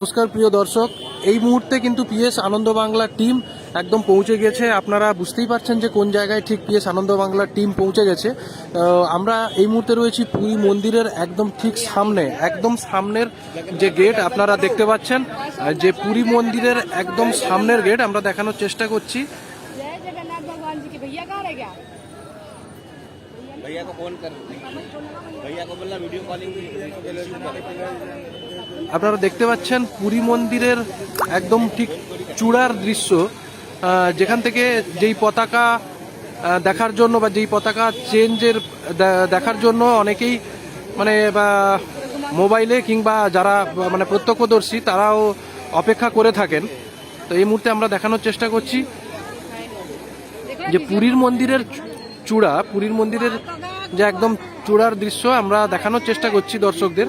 নমস্কার প্রিয় দর্শক এই মুহূর্তে কিন্তু পিএস আনন্দ বাংলা টিম একদম পৌঁছে গেছে আপনারা বুঝতেই পারছেন যে কোন জায়গায় ঠিক পিএস আনন্দ বাংলা টিম পৌঁছে গেছে আহ, আমরা এই মুহূর্তে রয়েছি পুরী মন্দিরের একদম ঠিক সামনে একদম সামনের যে গেট আপনারা দেখতে পাচ্ছেন আহ, যে পুরী মন্দিরের একদম সামনের গেট আমরা দেখানোর চেষ্টা করছি जय जगन्नाथ भगवान जी के भैया कहाँ रह गया भैया को फोन कर भैया को बोलना वीडियो कॉलिंग আপনারা দেখতে পাচ্ছেন পুরী মন্দিরের একদম ঠিক চূড়ার দৃশ্য। যেখান থেকে যেই পতাকা দেখার জন্য বা যেই পতাকা চেঞ্জের দেখার জন্য অনেকেই মানে বা মোবাইলে কিংবা যারা মানে প্রত্যক্ষদর্শী তারাও অপেক্ষা করে থাকেন। তো এই মুহূর্তে আমরা দেখানোর চেষ্টা করছি যে পুরীর মন্দিরের চূড়া, পুরীর মন্দিরের যে একদম চূড়ার দৃশ্য আমরা দেখানোর চেষ্টা করছি দর্শকদের।